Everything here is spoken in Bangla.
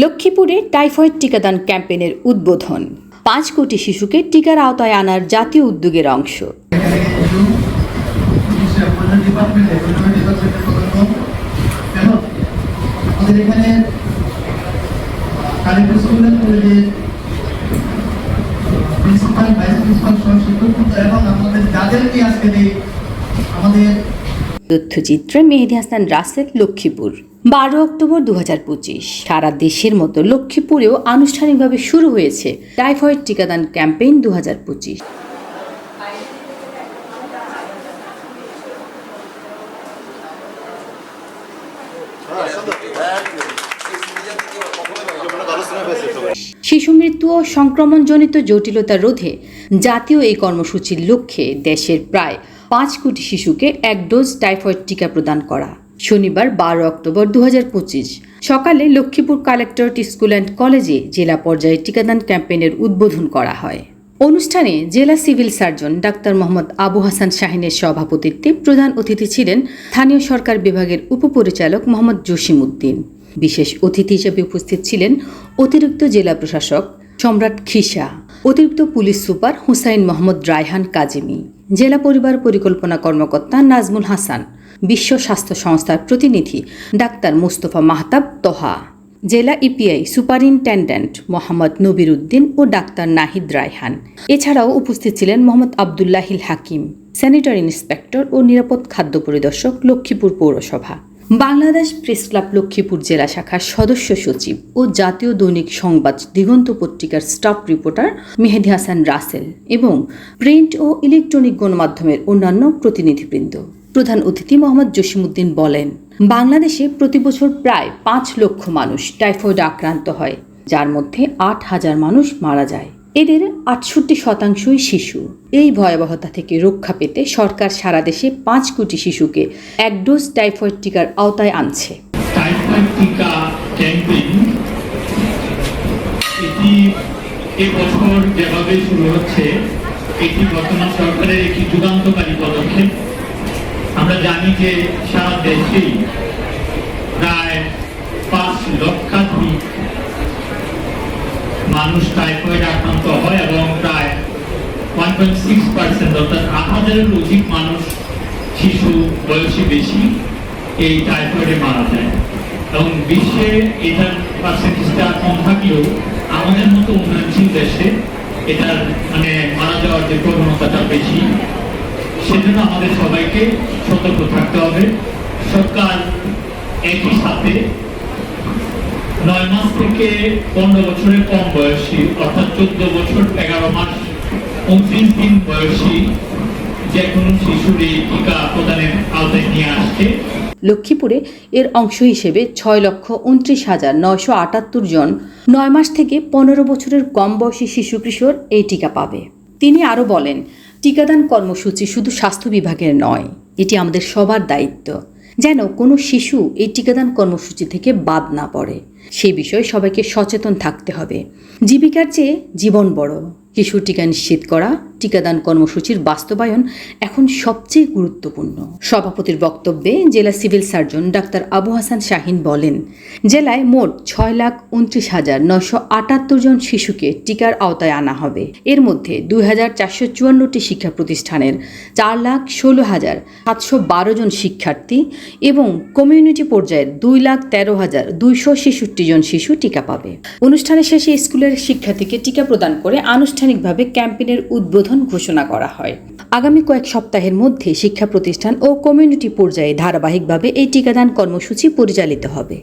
লক্ষ্মীপুরে টাইফয়েড টিকাদান ক্যাম্পেইনের উদ্বোধন পাঁচ কোটি শিশুকে টিকার আওতায় আনার জাতীয় উদ্যোগের অংশ আমাদের তথ্যচিত্রে মেহেদি হাসান রাসেল লক্ষ্মীপুর। বারো অক্টোবর দু হাজার পঁচিশ। সারা দেশের মতো লক্ষ্মীপুরেও আনুষ্ঠানিকভাবে শুরু হয়েছে টাইফয়েড টিকাদান ক্যাম্পেইন দু হাজার পঁচিশ। শিশু মৃত্যু ও সংক্রমণজনিত জটিলতা রোধে জাতীয় এই কর্মসূচির লক্ষ্যে দেশের প্রায় পাঁচ কোটি শিশুকে এক ডোজ টাইফয়েড টিকা প্রদান করা। শনিবার বারো অক্টোবর দু হাজার পঁচিশ। সকালে লক্ষ্মীপুর কালেক্টরেট স্কুল অ্যান্ড কলেজে জেলা পর্যায়ে টিকাদান ক্যাম্পেইনের উদ্বোধন করা হয়। অনুষ্ঠানে জেলা civil surgeon doctor Mohammad Abu Hasan শাহিনের সভাপতিত্বে প্রধান অতিথি ছিলেন স্থানীয় সরকার বিভাগের উপপরিচালক মোহাম্মদ জসিম উদ্দিন। বিশেষ অতিথি হিসেবে উপস্থিত ছিলেন অতিরিক্ত জেলা প্রশাসক সম্রাট খিসা অতিরিক্ত পুলিশ সুপার হুসাইন মোহাম্মদ রায়হান কাজেমি জেলা পরিবার পরিকল্পনা কর্মকর্তা নাজমুল হাসান, বিশ্ব স্বাস্থ্য সংস্থার প্রতিনিধি ডাক্তার মুস্তফা মাহতাব তোহা, জেলা ইপিআই সুপারিনটেন্ডেন্ট মোহাম্মদ নবির উদ্দিন ও ডাক্তার নাহিদ রায়হান। এছাড়াও উপস্থিত ছিলেন মোহাম্মদ আবদুল্লাহিল হাকিম, স্যানিটারি ইন্সপেক্টর ও নিরাপদ খাদ্য পরিদর্শক লক্ষ্মীপুর পৌরসভা। বাংলাদেশ প্রেস ক্লাব লক্ষ্মীপুর জেলা শাখার সদস্য সচিব ও জাতীয় দৈনিক সংবাদ দিগন্ত পত্রিকার স্টাফ রিপোর্টার মেহেদি হাসান রাসেল এবং প্রিন্ট ও ইলেকট্রনিক গণমাধ্যমের অন্যান্য প্রতিনিধিবৃন্দ। প্রধান অতিথি মোহাম্মদ জসিমুদ্দিন বলেন, বাংলাদেশে প্রতি বছর প্রায় পাঁচ লক্ষ মানুষ টাইফয়েড আক্রান্ত হয়, যার মধ্যে আট হাজার মানুষ মারা যায়। এদের আটষট্টি শতাংশই শিশু। এই ভয়াবহতা থেকে রক্ষা পেতে সরকার সারা দেশে পাঁচ কোটি শিশুকে এক ডোজ টাইফয়েড টিকার আওতায় আনছে। এটি বর্তমান সরকারের একটি যুগান্তকারী পদক্ষেপ। আমরা জানি যে সারা দেশেই প্রায় পাঁচ লক্ষাধিক মানুষ টাইফয়েড আক্রান্ত হয় এবং প্রায় ওয়ান পয়েন্ট সিক্স পার্সেন্ট অর্থাৎ আট হাজারের অধিক মানুষ শিশু বয়সী বেশি এই টাইফয়েডে মারা যায়। এবং বিশ্বে এটার পার্সেন্টেজটা কম থাকলেও আমাদের মতো উন্নয়নশীল দেশে এটার মানে মারা যাওয়ার যে প্রবণতাটা বেশি, সেজন্য আমাদের সবাইকে সতর্ক থাকতে হবে। সরকার একই সাথে নয় মাস থেকে পনেরো বছরের কম বয়সী, অর্থাৎ চোদ্দ বছর, এগারো মাস, উনত্রিশ দিন বয়সী যে কোনো শিশুর এই টিকা প্রদানের আওতায় নিয়ে আসছে। লক্ষ্মীপুরে এর অংশ হিসেবে ছয় লক্ষ উনত্রিশ হাজার নয়শো আটাত্তর জন নয় মাস থেকে পনেরো বছরের কম বয়সী শিশু কিশোর এই টিকা পাবে। তিনি আরও বলেন, টিকাদান কর্মসূচি শুধু স্বাস্থ্য বিভাগের নয়, এটি আমাদের সবার দায়িত্ব। যেন কোনো শিশু এই টিকাদান কর্মসূচি থেকে বাদ না পড়ে। সেই বিষয়ে সবাইকে সচেতন থাকতে হবে। জীবিকার চেয়ে জীবন বড়। শিশু টিকা নিশ্চিত করা, টিকাদান কর্মসূচির বাস্তবায়ন এখন সবচেয়ে গুরুত্বপূর্ণ। সভাপতির বক্তব্যে জেলা civil surgeon doctor Abu Hasan Shahin বলেন, জেলায় মোট ছয় লাখ উনত্রিশ হাজার নশো আটাত্তর জন শিশুকে টিকার আওতায় আনা হবে। এর মধ্যে দুই হাজার চারশো চুয়ান্নটি শিক্ষা প্রতিষ্ঠানের চার লাখ ষোলো হাজার সাতশো বারো জন শিক্ষার্থী এবং কমিউনিটি পর্যায়ের দুই লাখ তেরো হাজার দুইশো ছেষট্টি জন শিশু টিকা পাবে। অনুষ্ঠানের শেষে স্কুলের শিক্ষার্থীকে টিকা প্রদান করে আনুষ্ঠানিকভাবে ক্যাম্পেইনের উদ্বোধন ঘোষণা করা হয়। আগামী কয়েক সপ্তাহের মধ্যে শিক্ষা প্রতিষ্ঠান ও কমিউনিটি পর্যায়ে ধারাবাহিকভাবে এই টিকাদান কর্মসূচি পরিচালিত হবে।